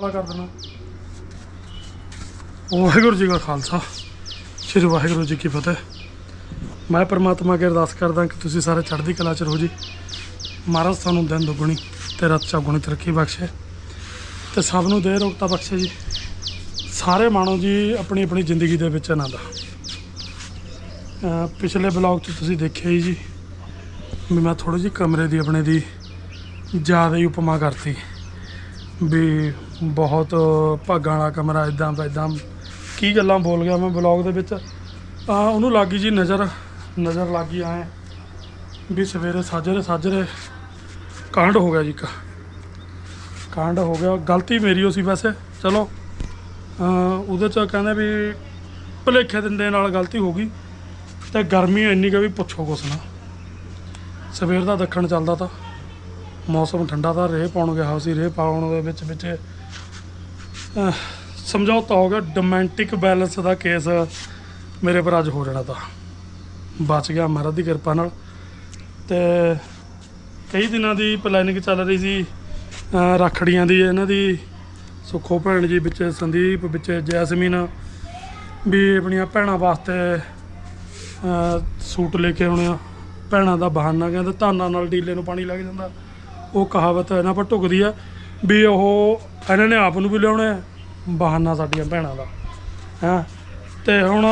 ਵਾਲਾ ਕਰ ਦੇਣਾ। ਵਾਹਿਗੁਰੂ ਜੀ ਕਾ ਖਾਲਸਾ। ਸ੍ਰੀ ਵਾਹਿਗੁਰੂ ਜੀ ਕੀ ਫਤਿਹ। ਮੈਂ ਪਰਮਾਤਮਾ ਅੱਗੇ ਅਰਦਾਸ ਕਰਦਾ ਕਿ ਤੁਸੀਂ ਸਾਰੇ ਚੜ੍ਹਦੀ ਕਲਾ ਚ ਰਹੋ ਜੀ। ਮਹਾਰਾਜ ਸਾਨੂੰ ਦਿਨ ਦੁਗਣੀ ਤੇ ਰਾਤ ਚੌਗੁਣੀ ਤਰੱਕੀ ਬਖਸ਼ੇ। ਤੇ ਸਭ ਨੂੰ ਦੇ ਰੋਗਤਾ ਬਖਸ਼ੇ ਜੀ। ਸਾਰੇ ਮਾਣੋ ਜੀ ਆਪਣੀ ਆਪਣੀ ਜ਼ਿੰਦਗੀ ਦੇ ਵਿੱਚ ਆਨੰਦ। ਪਿਛਲੇ ਬਲੌਗ 'ਚ ਤੁਸੀਂ ਦੇਖਿਆ ਹੀ ਜੀ ਵੀ ਮੈਂ ਥੋੜੀ ਜਿਹੀ ਕਮਰੇ ਦੀ ਆਪਣੇ ਦੀ ਜ਼ਿਆਦਾ ਹੀ ਉਪਮਾ ਕਰਤੀ। ਵੀ ਬਹੁਤ ਭਾਗਾਂ ਵਾਲਾ ਕਮਰਾ ਇਦਾਂ ਇਦਾਂ ਕੀ ਗੱਲਾਂ ਬੋਲ ਗਿਆ ਮੈਂ ਬਲੌਗ ਦੇ ਵਿੱਚ। ਆ ਉਹਨੂੰ ਲੱਗੀ ਜੀ ਨਜ਼ਰ ਨਜ਼ਰ ਲੱਗੀ ਆਏ ਵੀ ਸਵੇਰੇ ਸਾਜਰੇ ਸਾਜਰੇ ਕਾਂਡ ਹੋ ਗਿਆ ਜੀ ਇੱਕ। ਕਾਂਡ ਹੋ ਗਿਆ, ਗਲਤੀ ਮੇਰੀ ਹੋ ਸੀ ਵੈਸੇ, ਚਲੋ। ਉਹਦੇ ਚ ਕਹਿੰਦੇ ਵੀ ਭੁਲੇਖੇ ਦਿੰਦੇ ਨਾਲ ਗਲਤੀ ਹੋ ਗਈ ਤੇ ਗਰਮੀ ਇੰਨੀ ਕਿ ਵੀ ਪੁੱਛੋ ਕੁਛ ਨਾ। ਸਵੇਰ ਦਾ ਦੱਖਣ ਚੱਲਦਾ ਤਾ ਮੌਸਮ ਠੰਡਾ ਤਾਂ, ਰੇਹ ਪਾਉਣ ਗਿਆ ਸੀ ਰੇਹ ਪਾਉਣ ਦੇ ਵਿੱਚ ਵਿੱਚ ਸਮਝੌਤਾ ਹੋ ਗਿਆ ਡੋਮੈਂਟਿਕ ਬੈਲੈਂਸ ਦਾ ਕੇਸ। ਮੇਰੇ ਪਰ ਅੱਜ ਹੋ ਜਾਣਾ ਤਾਂ। ਬਚ ਗਿਆ ਮਹਾਰਾਜ ਦੀ ਕਿਰਪਾ ਨਾਲ। ਤੇ ਕਈ ਦਿਨਾਂ ਦੀ ਪਲੈਨਿੰਗ ਚੱਲ ਰਹੀ ਸੀ। ਅਹ, ਰੱਖੜੀਆਂ ਦੀ ਇਹਨਾਂ ਦੀ ਸੁੱਖੋ ਭੈਣ ਜੀ ਵਿੱਚ ਸੰਦੀਪ ਵਿੱਚ ਜੈਸਮੀਨ ਵੀ ਆਪਣੀਆਂ ਭੈਣਾਂ ਵਾਸਤੇ ਸੂਟ ਲੈ ਕੇ ਆਉਣੇ ਆ। ਭੈਣਾਂ ਦਾ ਬਹਾਨਾ ਕਹਿੰਦੇ ਧਾਨਾਂ ਨਾਲ ਡੀਲੇ ਨੂੰ ਪਾਣੀ ਲੱਗ ਜਾਂਦਾ। ਉਹ ਕਹਾਵਤ ਇਹਨਾਂ ਪਰ ਢੁਕਦੀ ਆ। ਵੀ ਉਹ ਇਹਨਾਂ ਨੇ ਆਪ ਨੂੰ ਵੀ ਲਿਆਉਣਾ ਹੈ, ਬਹਾਨਾ ਸਾਡੀਆਂ ਭੈਣਾਂ ਦਾ ਹੈਂ। ਤੇ ਹੁਣ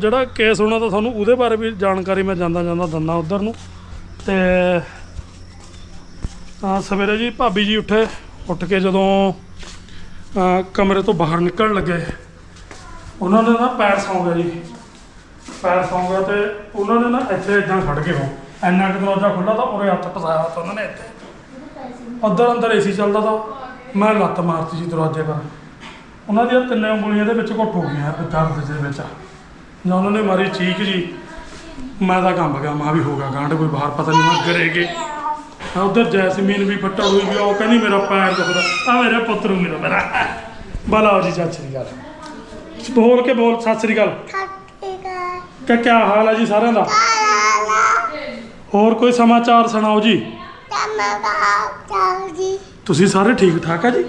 ਜਿਹੜਾ ਕੇਸ ਹੋਣਾ ਤਾਂ ਤੁਹਾਨੂੰ ਉਹਦੇ ਬਾਰੇ ਵੀ ਜਾਣਕਾਰੀ ਮੈਂ ਜਾਂਦਾ ਜਾਂਦਾ ਦਿੰਦਾ ਉਧਰ ਨੂੰ। ਤੇ ਤਾਂ ਸਵੇਰੇ ਜੀ ਭਾਬੀ ਜੀ ਉੱਠੇ ਉੱਠ ਕੇ ਜਦੋਂ ਕਮਰੇ ਤੋਂ ਬਾਹਰ ਨਿਕਲਣ ਲੱਗੇ ਉਹਨਾਂ ਨੇ ਨਾ ਪੈਰ ਸੌਂ ਗਿਆ ਜੀ। ਪੈਰ ਸੌਂ ਗਿਆ ਤੇ ਉਹਨਾਂ ਨੇ ਨਾ ਇੱਥੇ ਇਦਾਂ ਖੜ ਗਏ ਉਹ ਇੰਨਾ ਕੁ ਦਰਵਾਜ਼ਾ ਖੁੱਲਾ ਤਾਂ ਉਰੇ ਹੱਥ ਫਸਾਇਆ ਤਾਂ ਉਹਨਾਂ ਨੇ ਇੱਥੇ। ਉੱਧਰ ਅੰਦਰ ਏਸੀ ਚੱਲਦਾ ਤਾਂ। ਮੈਂ ਲੱਤ ਮਾਰਤੀ ਸੀ ਦਰਵਾਜ਼ੇ ਪਰ। ਉਹਨਾਂ ਦੀਆਂ ਤਿੰਨੇ ਉਂਗਲੀਆਂ ਦੇ ਵਿੱਚ ਘੁੱਟ ਹੋ ਗਈਆਂ ਦਰਦ ਦੇ ਵਿੱਚ। ਜਾਂ ਉਹਨਾਂ ਨੇ ਮਾਰੀ ਚੀਕ ਜੀ। ਮੈਂ ਤਾਂ ਕੰਬ ਗਿਆ ਮਾਂ ਵੀ ਹੋ ਗਿਆ ਗਾਂਢ ਕੋਈ ਬਾਹਰ ਪਤਾ ਨਹੀਂ ਮੈਂ ਕਰੇਗੇ ਉਧਰ ਜੈਸਮੀਨ ਵੀ ਫੱਟਾ ਹੋਈ ਵੀ ਉਹ ਕਹਿੰਦੀ ਮੇਰਾ ਪੈਰ ਦੁਖਦਾ। ਆ ਮੇਰੇ ਪੁੱਤ ਨੂੰ ਮੇਰਾ ਮੇਰਾ ਬਲਾਓ ਜੀ ਸਤਿ ਸ੍ਰੀ ਅਕਾਲ। ਬੋਲ ਕੇ ਬੋਲ ਸਤਿ ਸ੍ਰੀ ਅਕਾਲ। ਕਿ ਕੀ ਹਾਲ ਹੈ ਜੀ ਸਾਰਿਆਂ ਦਾ? ਹੋਰ ਕੋਈ ਸਮਾਚਾਰ ਸੁਣਾਓ ਜੀ? ਤੁਸੀਂ ਸਾਰੇ ਠੀਕ ਠਾਕ ਆ ਜੀ?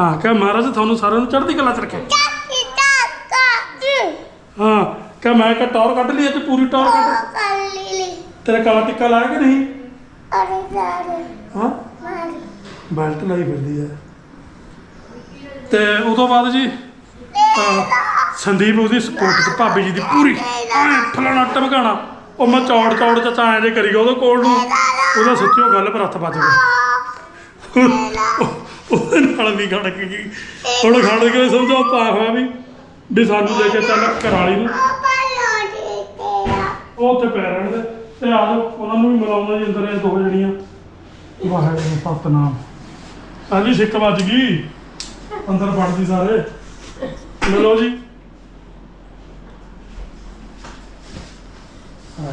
ਹਾਂ ਕਹ ਮਹਾਰਾਜ ਤੁਹਾਨੂੰ ਸਾਰਿਆਂ ਨੂੰ ਚੜ੍ਹਦੀ ਕਲਾ ਚ ਰੱਖੇ ਹਾਂ ਕਹ ਮੈਂ ਕਹ ਟੌਰ ਕੱਢ ਲਈ ਅੱਜ ਪੂਰੀ ਟੌਰ ਕੱਢ ਤੇਰਾ ਕਾਲਾ ਟਿੱਕਾ ਲਾਇਆ ਕਿ ਨਹੀਂ? ਹਾਂ? ਬੈਲਟ ਲਾਈ ਫਿਰਦੀ ਹੈ ਤੇ ਉਹ ਤੋਂ ਬਾਅਦ ਜੀ ਅਹ, ਸੰਦੀਪ ਉਹਦੀ ਸਪੋਰਟ ਚ ਭਾਬੀ ਜੀ ਦੀ ਪੂਰੀ ਐਂ ਫਲਾਣਾ ਟਮਕਾਣਾ। ਉਹ ਮੈਂ ਚੌੜ ਚੌੜ ਚ ਜੇ ਕਰੀ ਗਿਆ ਉਹਦੇ ਕੋਲ ਨੂੰ। ਉਹਦਾ ਸੱਚਿਓ ਗੱਲ ਪਰ ਹੱਥ ਵੱਜ ਗਿਆ ਉਹਦੇ ਨਾਲ ਵੀ ਖੜ ਗਈ ਹੁਣ ਖੜ ਕੇ ਸਮਝੌਤਾ ਹੋਇਆ ਵੀ ਵੀ ਸਾਨੂੰ ਲੈ ਕੇ ਚੱਲ ਘਰਾਲੀ ਨੂੰ। ਉਹ ਉੱਥੇ ਪੈ ਰਹਿਣ ਦੇ। ਤੇ ਆ ਜਾਓ ਉਹਨਾਂ ਨੂੰ ਵੀ ਮਿਲਾਉਣਾ ਜੀ ਅੰਦਰ ਇਹ ਦੋ ਜਣੀਆਂ। ਵਾਹਿਗੁਰੂ ਸਤਨਾਮ। ਹਾਂਜੀ ਸਿੱਕ ਵੱਜ ਗਈ। ਅੰਦਰ ਵੜਦੀ ਸਾਰੇ। ਮਿਲੋ ਜੀ। ਹਾਂ।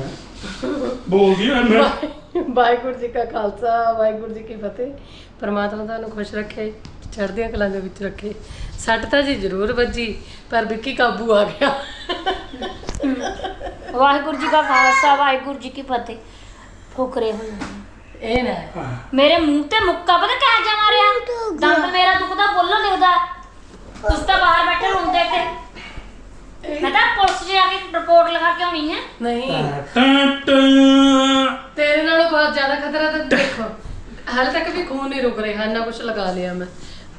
ਬੋਲਦੀ ਐ ਮੈਂ। ਵਾਹਿਗੁਰੂ ਜੀ ਕਾ ਖਾਲਸਾ ਵਾਹਿਗੁਰੂ ਜੀ ਕੀ ਫਤਿਹ। ਪਰਮਾਤਮਾ ਤੁਹਾਨੂੰ ਖੁਸ਼ ਰੱਖੇ ਚੜ੍ਹਦੀਆਂ ਕਲਾਂ ਦੇ ਵਿੱਚ ਰੱਖੇ। ਸੱਟ ਤਾਂ ਜੀ ਜ਼ਰੂਰ ਵੱਜੀ ਪਰ ਵਿੱਕੀ ਕਾਬੂ ਆ ਗਿਆ। ਵਾਹਿਗੁਰੂ ਜੀ ਕਾ ਖਾਲਸਾ ਵਾਹਿਗੁਰੂ ਜੀ ਕੀ ਫਤਿਹ। ਫੁਕਰੇ ਹੋਏ। ਇਹ ਨਾ। ਮੇਰੇ ਮੂੰਹ ਤੇ ਮੁੱਕਾ ਪਤਾ ਕਿਆ ਜਾ ਮਾਰਿਆ? ਦੰਦ ਮੇਰਾ ਦੁਖਦਾ ਬੋਲਣ ਦਿਖਦਾ ਤੁਸੀਂ ਤਾਂ ਬਾਹਰ ਬੈਠੇ ਹੁੰਦੇ ਤੇ ਮੈਂ ਤਾਂ ਪੁਲਿਸ ਜਾ ਕੇ ਰਿਪੋਰਟ ਲਿਖਾ ਕੇ ਆਉਣੀ ਹੈ। ਨਹੀਂ। ਟਾਂ ਟਾਂ। ਤੇਰੇ ਨਾਲੋਂ ਬਹੁਤ ਜ਼ਿਆਦਾ ਖਤਰਾ ਤਾਂ ਦੇਖੋ ਹਾਲੇ ਤੱਕ ਵੀ ਖੂਨ ਨਹੀਂ ਰੁਕ ਰਿਹਾ ਇੰਨਾ ਕੁਝ ਲਗਾ ਲਿਆ ਮੈਂ।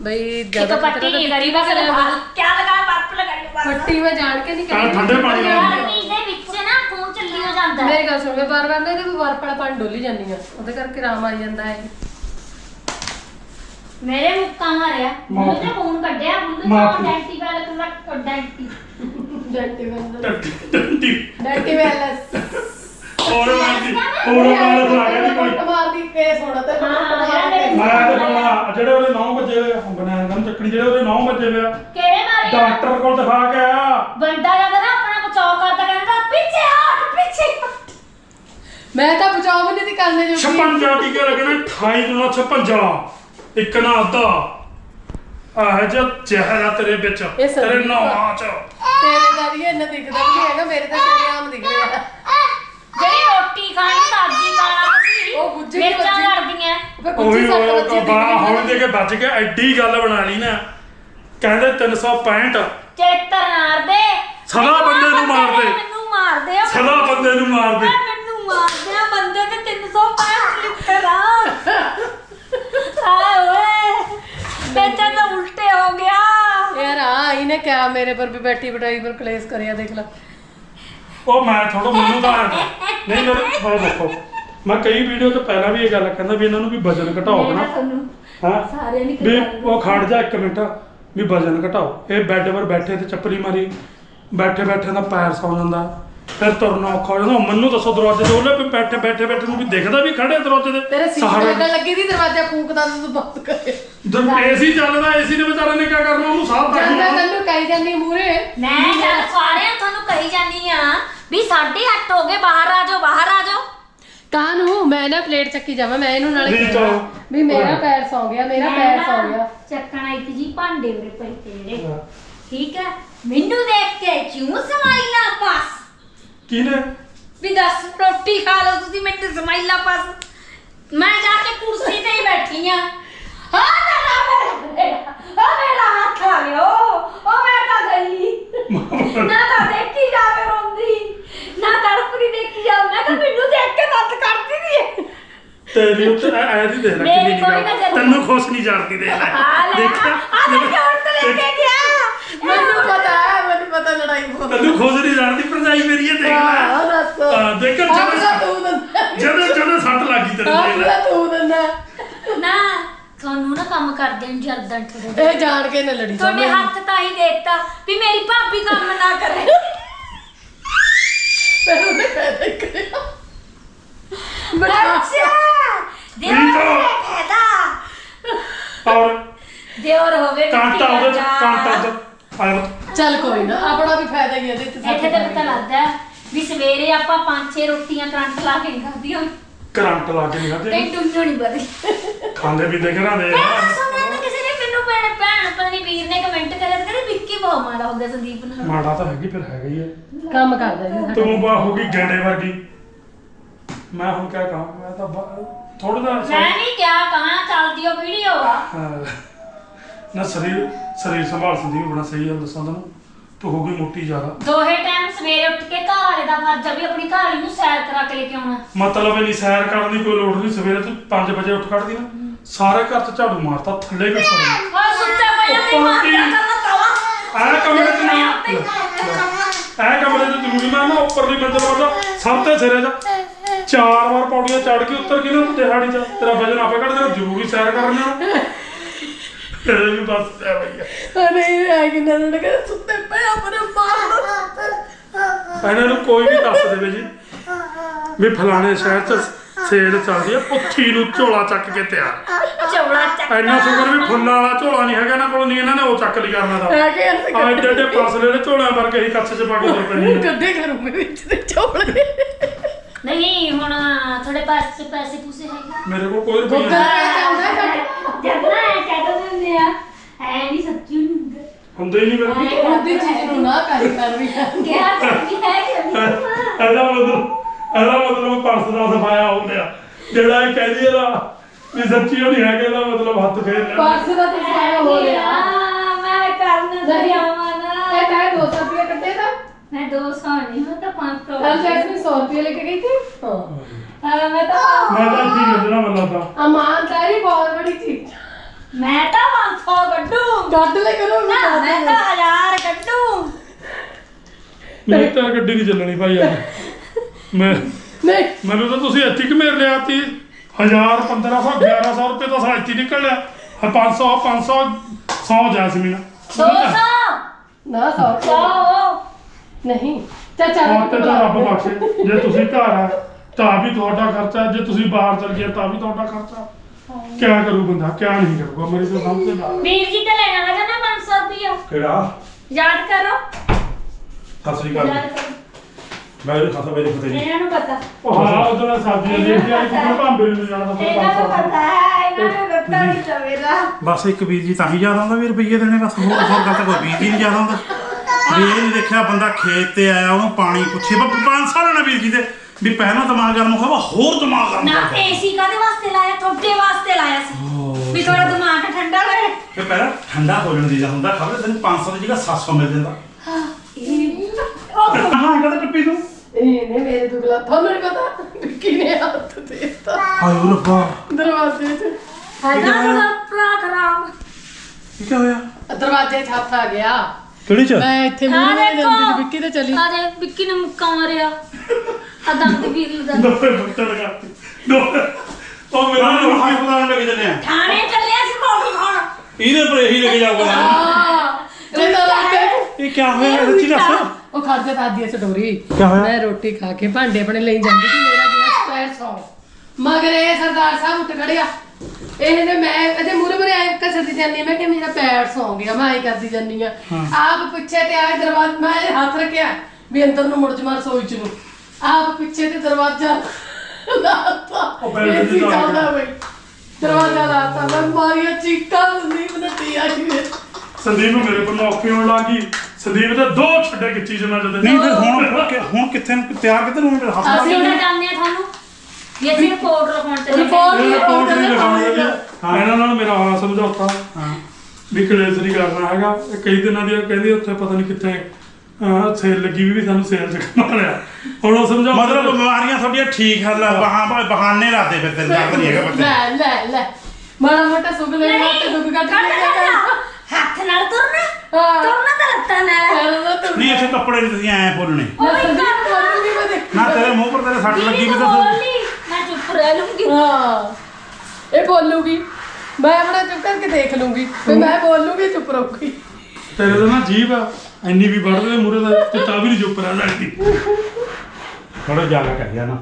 ਬਈ ਇੱਕ ਜ਼ਿਆਦਾ ਪੱਟੀ ਖਤਰਾ ਨਹੀਂ ਤਾਂ ਕਰੀ ਬਸ ਲਗਾ ਕਿਆ ਲਗਾ ਬਰਫ ਲਗਾਈ ਬਰਫ। ਪੱਟੀ ਮੈਂ ਜਾਣ ਕੇ ਨਹੀਂ ਕਰੀ। ਠੰਡੇ ਪਾਣੀ ਨਾਲ। ਦੇ ਵਿੱਚ ਨਾ ਖੂਨ ਚੱਲੀ ਹੋ ਜਾਂਦਾ। ਹੈ ਮੇਰੀ ਗੱਲ ਸੁਣ ਕੇ ਬਾਰ ਬਾਰ ਨਾ ਇਹਦੇ ਬਰਫ ਵਾਲਾ ਪਾਣੀ ਡੋਲੀ ਜਾਂਦੀ ਆ ਉਹਦੇ ਕਰਕੇ ਆਰਾਮ ਆ ਜਾਂਦਾ ਹੈ ਮੇਰੇ ਮੁੱਕਾ ਮਾਰਿਆ। ਮੂੰਹ ਤੇ ਖੂਨ ਕੱਢਿਆ ਮੂੰਹ ਤੇ ਮਾਫ਼ੀ। ਡੈਂਟੀ ਵਾਲਾ ਕਰ ਡੈਂਟੀ। ਡੈਂਟੀ ਵੈਲਸ ਡੈਂਟੀ ਵੈਲਸ ਹੋਰ ਮਾਰਦੀ ਹੋਰ ਮਾਰਦੀ ਆ ਗਿਆ ਜੀ ਕੋਈ। ਮਾਰਦੀ ਕੇਸ ਹੋਣਾ ਤੇ ਹਾਂ, ਯਾਰ ਮੇਰੇ- ਮੈਂ ਤੇ ਹੁਣ ਜਿਹੜੇ ਉਹਦੇ 9 ਵਜੇ ਬਨਾਨ ਗਮ ਚੱਕਣੀ ਜਿਹੜੇ ਉਹਦੇ 9 ਵਜੇ ਵੇ ਕਿਹੜੇ ਮਾਰੇ ਡਾਕਟਰ ਕੋਲ ਦਿਖਾ ਕੇ ਆਇਆ। ਬੰਦਾ ਜਦੋਂ ਨਾ ਆਪਣਾ ਬਚਾਅ ਕਰਦਾ ਕਹਿੰਦਾ ਪਿੱਛੇ ਹਟ ਪਿੱਛੇ ਹਟ। ਮੈਂ ਤਾਂ ਬਚਾਅ ਵੀ ਨਹੀਂ ਦੀ ਕਰਨੇ ਜੋ 56 ਟੀਕੇ ਲੱਗਣੇ 28 ਤੋਂ 56 ਇੱਕ ਨਾ ਅੱਧਾ। ਆਹ ਜਿਹਾ ਚਿਹਰਾ ਤੇਰੇ ਵਿੱਚ ਤੇਰੇ ਨੌਹਾਂ ਚ। ਤੇਰੇ ਦਾ ਵੀ ਇੰਨਾ ਦਿਖਦਾ ਵੀ ਨਹੀਂ ਹੈਗਾ ਮੇਰੇ ਤਾਂ ਤੇਰੇ ਆਮ ਦਿਖ ਰਿਹਾ ਜਿਹੜੀ ਰੋਟੀ ਖਾਣੀ ਸਬਜ਼ੀ ਖਾਣਾ ਕੁਛ ਵੀ ਉਹ ਗੁੱਜੇ ਦੀ ਮਿਰਚਾਂ ਵੱਜੀ। ਲੜਦੀਆਂ ਫਿਰ ਉਹੀ ਗੁੱਜੀ ਸੱਟ ਵੱਜੀ ਉਹ ਬਾ ਹੁਣ ਦੇ ਕੇ ਬਚ ਕੇ ਐਡੀ ਗੱਲ ਬਣਾ ਲਈ ਨਾ। ਕਹਿੰਦੇ 365 ਚੇਤਰ ਮਾਰਦੇ। ਸਦਾ ਬੰਦੇ ਨੂੰ ਮਾਰਦੇ। ਮੈਨੂੰ ਮਾਰਦੇ ਆ। ਸਦਾ ਬੰਦੇ ਨੂੰ ਮਾਰਦੇ। ਆ ਮੈਨੂੰ ਮਾਰਦੇ ਆ ਬੰਦੇ ਤੇ 365 ਲਿਖਰ ਆ ਆਏ ਓਏ ਬੇਟਾ ਤਾਂ ਉਲਟੇ ਹੋ ਗਿਆ। ਯਾਰ ਆ ਇਹਨੇ ਕਿਹਾ ਮੇਰੇ ਪਰ ਵੀ ਬੈਠੀ ਬਿਠਾਈ ਪਰ ਕਲੇਸ਼ ਕਰਿਆ ਦੇਖ ਲੈ। ਉਹ ਮੈਂ ਥੋੜਾ ਮੈਨੂੰ ਤਾਂ ਨਹੀਂ ਮੇਰੇ ਮੈਂ ਦੇਖੋ। ਮੈਂ ਕਈ ਵੀਡੀਓ ਤੋਂ ਪਹਿਲਾਂ ਵੀ ਇਹ ਗੱਲ ਕਹਿੰਦਾ ਵੀ ਇਹਨਾਂ ਨੂੰ ਵੀ ਵਜਨ ਘਟਾਓ ਨਾ ਹਾਂ? ਸਾਰਿਆਂ ਨੇ ਵੀ ਉਹ ਖੜ ਜਾ ਇੱਕ ਮਿੰਟ ਵੀ ਵਜਨ ਘਟਾਓ। ਇਹ ਬੈੱਡ 'ਪਰ ਬੈਠੇ ਤੇ ਚੱਪਲੀ ਮਾਰੀ ਬੈਠੇ ਬੈਠੇ ਦਾ ਪੈਰ ਸੌ ਜਾਂਦਾ ਫਿਰ ਤੁਰਨਾ ਔਖਾ ਹੋ ਜਾਂਦਾ। ਮੈਨੂੰ ਦੱਸੋ ਦਰਵਾਜ਼ੇ ਦੇ ਉਹਲੇ ਵੀ ਬੈਠੇ ਬੈਠੇ ਬੈਠੇ ਨੂੰ ਵੀ ਦਿਖਦਾ ਵੀ ਖੜੇ ਦਰਵਾਜ਼ੇ ਦੇ ਤੇਰੇ ਸੀਟ ਲੱਗੀ ਦੀ ਦਰਵਾਜ਼ਾ ਫੂਕਦਾ ਤੂੰ ਤੂੰ ਬੰਦ ਕਰੇ। ਏਸੀ ਚੱਲਦਾ ਏਸੀ ਦੇ ਵਿਚਾਰੇ ਨੇ ਕੀ ਕਰਨਾ ਉਹਨੂੰ ਸਾਹ ਤਾਂ ਜਾਂਦਾ ਤੈਨੂੰ ਕਹੀ ਜਾਂਦੀ ਮੂਰੇ ਮੈਂ ਗੱਲ ਸਾਰਿਆਂ ਤੁਹਾਨੂੰ ਕਹੀ ਜਾਂਦੀ ਆ ਵੀ 8:30 ਹੋ ਗਏ ਬਾਹਰ ਆ ਜਾਓ ਬਾਹਰ ਆ ਜਾਓ। ਕਾਹਨੂੰ ਮੈਂ ਨਾ ਪਲੇਟ ਚੱਕੀ ਜਾਵਾਂ ਮੈਂ ਇਹਨੂੰ ਨਾਲੇ ਕਹਿਣਾ। ਵੀ ਮੇਰਾ ਪੈਰ ਸੌ ਗਿਆ ਮੇਰਾ ਪੈਰ ਸੌ ਗਿਆ। ਚੱਕਣਾ ਇੱਕ ਜੀ ਭਾਂਡੇ ਤੇਰੇ ਠੀਕ ਹੈ? ਮੈਨੂੰ ਦੇਖ ਕੇ ਕਿਉਂ ਸਮਾਈਲਾ ਪਾਸ। ਕਿਹਨੇ? ਵੀ ਦੱਸ ਰੋਟੀ ਖਾ ਲਓ ਤੁਸੀਂ ਮੈਨੂੰ ਸਮਾਈਲਾ ਪਾਸ। ਮੈਂ ਜਾ ਕੇ ਕੁਰਸੀ ਤੇ ਹੀ ਬੈਠੀ ਆ। ਹਾਂ ਨਾ ਨਾ ਮੇਰਾ ਉਹ ਮੇਰਾ ਹੱਥ ਆ ਲਿਓ ਉਹ ਮੈਂ ਤਾਂ ਗਈ ਨਾ ਤਾਂ ਦੇਖੀ ਜਾਵੇ ਰੋਂਦੀ ਨਾ ਤੜਪਦੀ ਦੇਖੀ ਜਾਵੇ ਮੈਂ ਕਿਹਾ ਮੈਨੂੰ ਦੇਖ ਕੇ ਦੱਤ ਕਰਦੀ ਦੀ ਤੇਰੀ ਐ ਦੀ ਦੇਖ ਲੈ ਮੇਰੀ ਕਿੰਨੀ ਕੋਈ ਨਿਗਾਹ ਨਜ਼ਰ ਨਹੀਂ। ਤੈਨੂੰ ਖੁਸ਼ ਨਹੀਂ ਜਾਣਦੀ ਦੇਖ ਲੈ। ਆ ਲੈ ਦੇਖਿਆ? ਆ ਲੈ ਜੋੜ ਤੇ ਲੈ ਕੇ ਗਿਆ। ਮੈਨੂੰ ਪਤਾ ਹੈ ਮੈਨੂੰ ਪਤਾ ਲੜਾਈ ਬਹੁਤ ਤੈਨੂੰ ਖੁਸ਼ ਨਹੀਂ ਜਾਣਦੀ ਭਰਜਾਈ ਮੇਰੀ ਇਹ ਦੇਖ ਲੈ। ਹਾਂ ਦੱਸ। ਹਾਂ, ਦੇਖੋ ਆਪਣਾ ਜਦੋਂ ਤੂੰ ਦੰਦਾ। ਜਦੋਂ ਜਦੋਂ ਸੱਟ ਲੱਗੀ ਤੇਰੇ ਦੇਖ ਲੈ। ਆਪਣਾ ਤੂੰ ਦੰਦਾ। ਨਾ ਤੁਹਾਨੂੰ ਨਾ ਕੰਮ ਕਰਦੇ ਨੂੰ ਜਲਦਨ ਥੋੜੇ ਇਹ ਜਾਣ ਕੇ ਨਾ ਲੜੀ ਤੁਹਾਡੇ। ਹੱਥ ਤਾਂ ਹੀ ਦੇਤਾ ਵੀ ਮੇਰੀ ਭਾਬੀ ਕੰਮ ਨਾ ਕਰੇ। ਹੀ ਕਰਿਆ। ਬੜਾ ਅੱਛਾ ਦਿਓਰ ਠੀਕ ਆ। ਹੋਵੇ ਫਾਇਦਾ ਔਰ ਦਿਓਰ ਹੋਵੇ ਕਾਂਟਾ ਮਿੱਟੀ ਉਹਦੇ ਚ ਦਾ। ਕਾਂਟਾ ਚ। ਆਇਆ ਚੱਲ ਕੋਈ ਨਾ ਆਪਣਾ ਵੀ ਫਾਇਦਾ ਹੀ ਹੈ ਤੇ ਇੱਥੇ ਤਾਂ ਪਤਾ ਲੱਗਦਾ ਵੀ ਸਵੇਰੇ ਆਪਾਂ ਪੰਜ ਛੇ ਰੋਟੀਆਂ ਕਰੰਟ ਲਾ ਕੇ ਨਹੀਂ ਖਾਧੀਆਂ। ਕਰੰਟ ਲਾ ਕੇ ਨਹੀਂ ਤੇ ਖਾਦੇ ਟੁੰਨੂ ਨਹੀਂ ਬਦੀ ਖਾਂਦੇ ਵੀ ਦੇਖ ਰਾਂ ਦੇ ਮੈਂ ਸੁਣਿਆ ਨਾ ਕਿਸੇ ਨੇ ਮੈਨੂੰ ਭੈਣ ਭੈਣ ਪਤਾ ਨਹੀਂ ਵੀਰ ਨੇ ਕਮੈਂਟ ਕਰਿਆ ਤੇ ਕਹਿੰਦੇ ਵਿੱਕੀ ਬਹੁਤ ਮਾੜਾ ਹੋ ਗਿਆ ਸੰਦੀਪ ਨਾਲ। ਮਾੜਾ ਤਾਂ ਹੈਗੀ ਫਿਰ ਹੈਗਾ ਹੀ ਹੈ। ਕੰਮ ਕਰਦਾ ਜੀ। ਤੂੰ ਬਾ ਹੋ ਗਈ ਗੰਡੇ ਵਰਗੀ। ਮੈਂ ਹੁਣ ਕਿਆ ਕਹਾਂ ਮੈਂ ਤਾਂ ਥੋੜਾ ਮੈਂ ਜਿਹਾ ਨਹੀਂ ਕਿਹਾ ਕਹਾਂ ਚੱਲਦੀ ਉਹ ਵੀਡੀਓ ਆ ਹਾਂ। ਨਾ ਸਰੀਰ ਸਰੀਰ ਸੰਭਾਲ ਸੰਦੀ ਬਣਾ ਸਹੀ ਹੈ ਦੱਸਾਂ ਤੈਨੂੰ। ਤੂੰ ਹੋ ਗਈ ਮੋਟੀ ਜ਼ਿਆਦਾ। ਦੋਹੇ ਟਾਈਮ ਸਵੇਰੇ ਉੱਠ ਕੇ ਘਰ ਵਾਲੇ ਦਾ ਫਰਜ਼ ਆ ਵੀ ਆਪਣੀ ਘਰ ਵਾਲੀ ਨੂੰ ਸੈਰ ਕਰਾ ਕੇ ਲੈ ਕੇ ਆਉਣਾ। ਮਤਲਬ ਇਹ ਨਹੀਂ ਸੈਰ ਕਰਨ ਦੀ ਕੋਈ ਲੋੜ ਨਹੀਂ ਸਵੇਰੇ ਤੂੰ 5 ਵਜੇ ਉੱਠ ਖੜਦੀ ਨਾ। ਸਾਰੇ ਘਰ ਚ ਝਾੜੂ ਮਾਰਤਾ ਥੱਲੇ ਕਿ ਸੌਂ ਓਏ ਸੁੱਤੇ ਪਏ ਤੇ ਮਾਰ ਕੇ ਕਰਨਾ ਤਵਾ? ਐ ਕਮਰੇ ਚ ਨਾ। ਐ ਕਮਰੇ ਚ ਜ਼ਰੂਰੀ ਮੈਂ ਨਾ ਉੱਪਰਲੀ ਮੰਜ਼ਲ ਵਾਲਾ ਸਭ ਤੋਂ ਸਿਰੇ ਜਾ। ਚਾਰ ਵਾਰ ਪੌੜੀਆਂ ਚੜ ਕੇ ਉੱਤਰ ਕੇ ਨਾ ਤੂੰ ਦਿਹਾੜੀ ਚ ਤੇਰਾ ਵਜਨ ਆਪੇ ਘਟ ਜਾਣਾ ਜ਼ਰੂਰੀ ਸੈਰ ਕਰਨਾ ਇਹ ਵੀ ਬਸ ਐ ਭਈਆ ਅਰੇ ਇਹ ਆ ਕਿ ਨਜ਼ਰ ਕੇ ਸੁੱਤੇ ਪਏ ਆਪਣੇ ਮਾਰ ਇਹਨਾਂ ਨੂੰ ਕੋਈ ਵੀ ਦੱਸ ਦੇਵੇ ਜੀ ਵੀ ਫਲਾਣੇ ਸ਼ਹਿਰ ਚ ਸੇਲ ਚੱਲਦੀ ਆ ਪੁੱਠੀ ਨੂੰ ਝੋਲਾ ਚੱਕ ਕੇ ਤਿਆਰ। ਚੌੜਾ ਚੱਕ ਇੰਨਾ ਸ਼ੁਕਰ ਵੀ ਫੁੱਲਾਂ ਵਾਲਾ ਝੋਲਾ ਨਹੀਂ ਹੈਗਾ ਇਹਨਾਂ ਕੋਲ ਨਹੀਂ ਇਹਨਾਂ ਨੇ ਉਹ ਚੱਕ ਲਈ ਕਰਨਾ ਦਾ ਏਡੇ ਏਡੇ ਫਸਲੇ ਦੇ ਝੋਲਿਆਂ ਵਰਗੇ ਹੀ ਕੱਛ ਚ ਪਾ ਕੇ ਤੁਰ ਪੈਣੀ। ਗੱਡੇ ਕਰੂੰਗੇ ਵਿੱਚ ਤੇ ਚੋਲੇ ਨਹੀਂ ਹੁਣ ਥੋੜੇ ਪਾਸ ਪੈਸੇ ਪੂਸੇ ਹੈਗੇ। ਮੇਰੇ ਕੋਲ ਕੋਈ ਰੁਪਈਆ ਤੇ ਘੱਟ ਜਦ ਨਾ ਐ ਕਹਿ ਦਿੰਦੇ ਆ ਹੈ ਨਹੀਂ ਸੱਚੀ ਨਹੀਂ ਹੁੰਦਾ। ਹੁੰਦਾ ਹੀ ਨਹੀਂ ਮੇਰੇ ਕੋਲ। ਉਹਦੀ ਚੀਜ਼ ਨੂੰ ਨਾ ਕਰੀ ਕਰ ਵੀ। ਕਿਹਾ ਸੱਚੀ ਹੈ ਕਿ ਨਹੀਂ ਇਹਦਾ ਮਤਲਬ ਇਹਦਾ ਮਤਲਬ ਪਰਸ ਦਾ ਸਫਾਇਆ ਹੋ ਗਿਆ ਜਿਹੜਾ ਇਹ ਕਹਿੰਦੀ ਇਹਦਾ ਵੀ ਸੱਚੀ ਉਹ ਨਹੀਂ ਹੈਗਾ ਇਹਦਾ ਮਤਲਬ ਹੱਥ ਫੇਰ ਲਿਆ ਪਰਸ ਦਾ ਤੇ ਸਾਰਾ ਹੋ ਗਿਆ ਮੈਂ ਕਰਨ ਦਰਿਆਵਾਂ ਨਾ। ਇਹ ਤਾਂ 200 ਰੁਪਏ ਕੱਟੇ ਦਾ ਮੈਂ 200 ਨਹੀਂ ਮੈਂ ਤਾਂ 500 ਕੱਲ ਜੈਸਮੀਨ 100 ਰੁਪਏ ਲੈ ਕੇ ਗਈ ਥੀ ਹਾਂ। ਹਾਂ, ਮੈਂ ਤਾਂ ਮੈਂ ਤਾਂ ਇੱਥੇ ਹੀ ਗੱਜਣਾ ਮੱਲਾ ਤਾਂ। ਇਮਾਨਦਾਰੀ ਬਹੁਤ ਬੜੀ ਚੀਜ਼ ਮੈਂ ਤਾਂ 500 ਕੱਢੂ ਕੱਢ ਲੈ ਕਰੋ ਨਾ ਮੈਂ ਤਾਂ 1000 ਕੱਢੂ ਮੇਰੀ ਤਾਂ ਗੱਡੀ ਨਹੀਂ ਚੱਲਣੀ ਭਾਈ ਅੱਜ। ਮੈਂ ਨਹੀਂ। ਮੈਨੂੰ ਤਾਂ ਤੁਸੀਂ ਇੱਥੇ ਕਿ ਮੇਰ ਲਿਆ ਤੀ। 1000 1500 1100 ਰੁਪਏ ਤਾਂ ਸਾਡਾ ਇੱਥੇ ਨਿਕਲ ਲਿਆ। 500 500 100 ਜੈਸਮੀਨ। 200 ਨਾ 100 100 ਨਹੀਂ। ਚਾਚਾ ਹਾਂ ਤੇ ਤਾਂ ਰੱਬ ਬਖਸ਼ੇ। ਜੇ ਤੁਸੀਂ ਘਰ ਆ ਤਾਂ ਵੀ ਤੁਹਾਡਾ ਖਰਚਾ ਜੇ ਤੁਸੀਂ ਬਾਹਰ ਚਲ ਗਏ ਤਾਂ ਵੀ ਤੁਹਾਡਾ ਖਰਚਾ। ਕਿਆ ਕਰੂ ਬੰਦਾ ਕਿਆ ਨਹੀਂ ਕਰੂਗਾ ਮੇਰੀ ਤਾਂ ਸਮਝ ਤੇ ਨਾ ਵੀਰ ਜੀ ਤੇ ਲੈਣਾ ਹੈਗਾ ਨਾ 500 ਰੁਪਇਆ ਕਿਹੜਾ? ਯਾਦ ਕਰੋ। ਸਤਿ ਸ੍ਰੀ ਯਾਦ ਅਕਾਲ ਕਰੋ। ਮੈਂ ਇਹ ਖਾਤਾ ਵੇਚ ਪਤਾ ਇਹਨਾਂ ਨੂੰ ਪਤਾ। ਉਹ ਹਾਂ ਉਧਰ ਸਬਜ਼ੀਆਂ ਦੇਖ ਕੇ ਆਈ ਭਾਂਬੇ ਨੂੰ ਜਾਣਾ ਫਿਰ ਇਹਨਾਂ ਨੂੰ 500 ਪਤਾ ਹੈ ਇਹਨਾਂ ਨੂੰ ਪਤਾ ਨਹੀਂ ਚਵੇਲਾ ਬਸ ਇੱਕ ਵੀਰ ਜੀ ਤਾਂ ਹੀ ਜ਼ਿਆਦਾ ਹੁੰਦਾ ਵੀ ਰੁਪਈਏ ਦੇਣੇ ਬਸ ਹੋਰ ਹੋਰ ਗੱਲ ਤਾਂ ਕੋਈ ਵੀਰ ਜੀ ਨਹੀਂ ਜ਼ਿਆਦਾ ਹੁੰਦਾ ਵੀ ਇਹ ਨਹੀਂ ਦੇਖਿਆ ਬੰਦਾ ਖੇਤ ਤੇ ਆਇਆ ਉਹਨੂੰ ਪਾਣੀ ਪੁੱਛੇ 500 ਲੈਣਾ ਵੀਰ ਜੀ ਦੇ ਵੀ ਪਹਿਲਾਂ ਦਿਮਾਗ ਗਰਮ ਹੋਇਆ ਵਾ ਹੋਰ ਦਿਮਾਗ ਗਰਮ ਨਾ। ਏਸੀ ਕਾਦੇ ਵਾਸਤੇ ਲਾਇਆ? ਤੁਹਾਡੇ ਵਾਸਤੇ ਲਾਇਆ ਸੀ। ਵੀ ਥੋੜਾ ਦਿਮਾਗ ਠੰਡਾ ਰਹੇ ਇਹ ਪਹਿਲਾਂ ਠੰਡਾ ਹੋ ਜਾਣ ਦੀ ਹੁੰਦਾ ਖਬਰ ਤੈਨੂੰ 500 ਦੀ ਜਗ੍ਹਾ 700 ਮਿਲ ਜਾਂਦਾ। ਉਹ ਹਾਂ ਕਦੇ ਟੱਪੀ ਤੂੰ। ਇਹਨੇ ਮੇਰੇ ਦੁਗਲਾ ਤੁਹਾਨੂੰ ਨਹੀਂ ਪਤਾ ਵਿੱਕੀ ਨੇ ਹੱਥ ਦੇਤਾ। ਹਾਏ ਰੱਬਾ। ਦਰਵਾਜ਼ੇ 'ਚ। ਭਰਾ ਖਰਾਬ। ਕੀ ਹੋਇਆ? ਦਰਵਾਜ਼ੇ 'ਚ ਹੱਥ ਆ ਗਿਆ। ਕਿਹੜੀ ਚ? ਮੈਂ ਇੱਥੇ ਆ ਮੂਹਰੇ ਜਾਂਦੀ ਦੇਖੋ ਸੀ ਵਿੱਕੀ ਤੇ ਚਲੀ। ਅਰੇ ਵਿੱਕੀ ਨੇ ਮੁੱਕਾ ਮਾਰਿਆ। ਆ ਦੰਦ ਵੀਰ ਦਾ ਦੋਵੇਂ ਬੱਟੜ ਕਰਤੀ ਦੋਵੇਂ। ਉਹ ਮੇਰਾ ਨੂੰ ਹਸਪਤਾਲ ਲੈ ਕੇ ਚੱਲੇ ਆ। ਥਾਣੇ ਚੱਲਿਆ ਸੀ ਕੋਲ ਖਾਣ ਇਹਦੇ ਪਰ ਇਹੀ ਲੈ ਕੇ ਜਾਊਗਾ। ਹਾਂ। ਇਹ ਤਾਂ ਲੱਗਦਾ ਇਹ ਕੀ ਹੋਇਆ? ਸੱਚੀ ਦੱਸ। ਉਹ ਖਾਦੇ ਦਾਦੀ ਐ ਸਟੋਰੀ। ਕਿਆ ਹੋਇਆ? ਮੈਂ ਰੋਟੀ ਖਾ ਕੇ ਭਾਂਡੇ ਆਪਣੇ ਲਈ ਜਾਂਦੀ ਸੀ ਮੇਰਾ ਗਿਆ ਪੈਰ ਸੌ ਮਗਰ ਇਹ ਸਰਦਾਰ ਸਾਹਿਬ ਉੱਠ ਖੜਿਆ ਇਹਨੇ ਮੈਂ ਅਜੇ ਮੂਰੇ ਮੂਰੇ ਆਏ ਕਸਰਦੀ ਜਾਂਦੀ ਮੈਂ ਕਿ ਮੇਰਾ ਪੈਰ ਸੌ ਗਿਆ ਮੈਂ ਆਈ ਕਰਦੀ ਜਾਂਦੀ ਆ ਆਪ ਪਿੱਛੇ ਤੇ ਆਏ ਦਰਵਾਜ਼ਾ ਮੈਂ ਇਹ ਹੱਥ ਰੱਖਿਆ ਵੀ ਅੰਦਰ ਨੂੰ ਮੁੜ ਜਮਾ ਰਸੋਈ ਚ ਨੂੰ। ਆਪ ਪਿੱਛੇ ਤੇ ਦਰਵਾਜ਼ਾ ਲਾਤਾ। ਉਹ ਬੈਲ ਇਹ ਦੀ ਸੀ ਲਾ ਕੇ। ਚੱਲਦਾ ਬਈ ਦਰਵਾਜ਼ਾ ਲਾਤਾ ਮੈਂ ਮਾਰੀਆਂ ਚੀਕਾਂ ਨੱਟੀ ਆਈ ਵੇ ਸੰਦੀਪ ਨੂੰ ਮੇਰੇ ਕੋਲ ਔਖੀ ਹੋਣ ਲੱਗੀ ਸੰਦੀਪ ਦੇ ਦੋ ਛੱਡੇ ਕਿੱਚੀ ਚ ਮੈਂ ਜਦੇ ਨਹੀਂ ਫਿਰ ਹੁਣ ਕਿ- ਹੁਣ ਕਿੱਥੇ ਨੂੰ ਤਿਆਰ ਕਿੱਧਰ ਨੂੰ ਮੇਰੇ ਹਸਪਤਾਲ ਅਸੀਂ ਉਹਨਾਂ ਜਾਣਦੇ ਆ ਤੁਹਾਨੂੰ। ਵੀ ਅਸੀਂ ਰਿਪੋਰਟ ਲਿਖਾਉਣ ਚੱਲੇ ਰਿਪੋਰਟ ਇਹ ਰਿਪੋਰਟ ਨਹੀਂ ਲਿਖਾਉਣੀ ਲਿਖਾਉਣੀ ਹੈ ਇਹਨਾਂ ਨਾਲ ਮੇਰਾ ਆ ਸਮਝੌਤਾ। ਹਾਂ। ਵੀ ਕਲੇਸ਼ ਨਹੀਂ ਕਰਨਾ ਹੈਗਾ। ਇਹ ਕਈ ਦਿਨਾਂ ਦੀ ਕਹਿੰਦੀ ਉੱਥੇ ਪਤਾ ਨਹੀਂ ਕਿੱਥੇ ਅਹ, ਸੇਲ ਲੱਗੀ ਵੀ ਵੀ ਸਾਨੂੰ ਸੇਲ ਚ ਮਾਰਿਆ। ਹੁਣ ਉਹ ਸਮਝੌਤਾ ਮਤਲਬ ਬਿਮਾਰੀਆਂ ਤੁਹਾਡੀਆਂ ਠੀਕ ਹੱਲ ਆ ਬਹਾ ਬਹਾਨੇ ਲਾਦੇ ਫਿਰ ਤੈਨੂੰ ਦਰਦ ਨਹੀਂ ਹੈਗਾ ਬੱਚੇ ਲੈ ਲੈ ਲੈ। ਮਾੜਾ ਮੋਟਾ ਸੁਗ ਲੈ ਮੋਟੇ ਦੁੱਖ ਕੱਟ ਕੱਢ ਹੱਥ ਨਾਲ ਤੁਰਨਾ। ਹਾਂ। ਤੁਰਨਾ ਤਾਂ ਲੱਤਾਂ ਨਾਲ। ਨਾ ਤੂੰ ਨਹੀਂ ਇੱਥੇ ਕੱਪੜੇ ਨਹੀਂ ਤੁਸੀਂ ਐ ਬੋਲਣੇ ਨਾ ਨਾ ਤੇਰੇ ਮੂੰਹ ਪਰ ਤੇਰੇ ਸੱਟ ਲੱਗੀ ਵੀ ਤੂੰ ਤਾਂ ਰਹਿ ਲੂੰਗੀ। ਹਾਂ। ਇਹ ਬੋਲੂਗੀ। ਮੈਂ ਆਪਣਾ ਚੁੱਪ ਕਰਕੇ ਦੇਖ ਲੂੰਗੀ। ਫਿਰ ਮੈਂ ਬੋਲੂਗੀ ਚੁੱਪ ਰਹੂਗੀ ਤੇਰੇ ਦਾ ਨਾ ਜੀਬ ਆ। ਇੰਨੀ ਵੀ ਵੱਢਦੇ ਮੂਰੇ ਦਾ ਤੇ ਤਾਂ ਵੀ ਨਹੀਂ ਚੁੱਪ ਰਹਿ ਸਕਦੀ ਥੋੜਾ ਜ਼ਿਆਦਾ ਕਰ ਗਿਆ ਨਾ।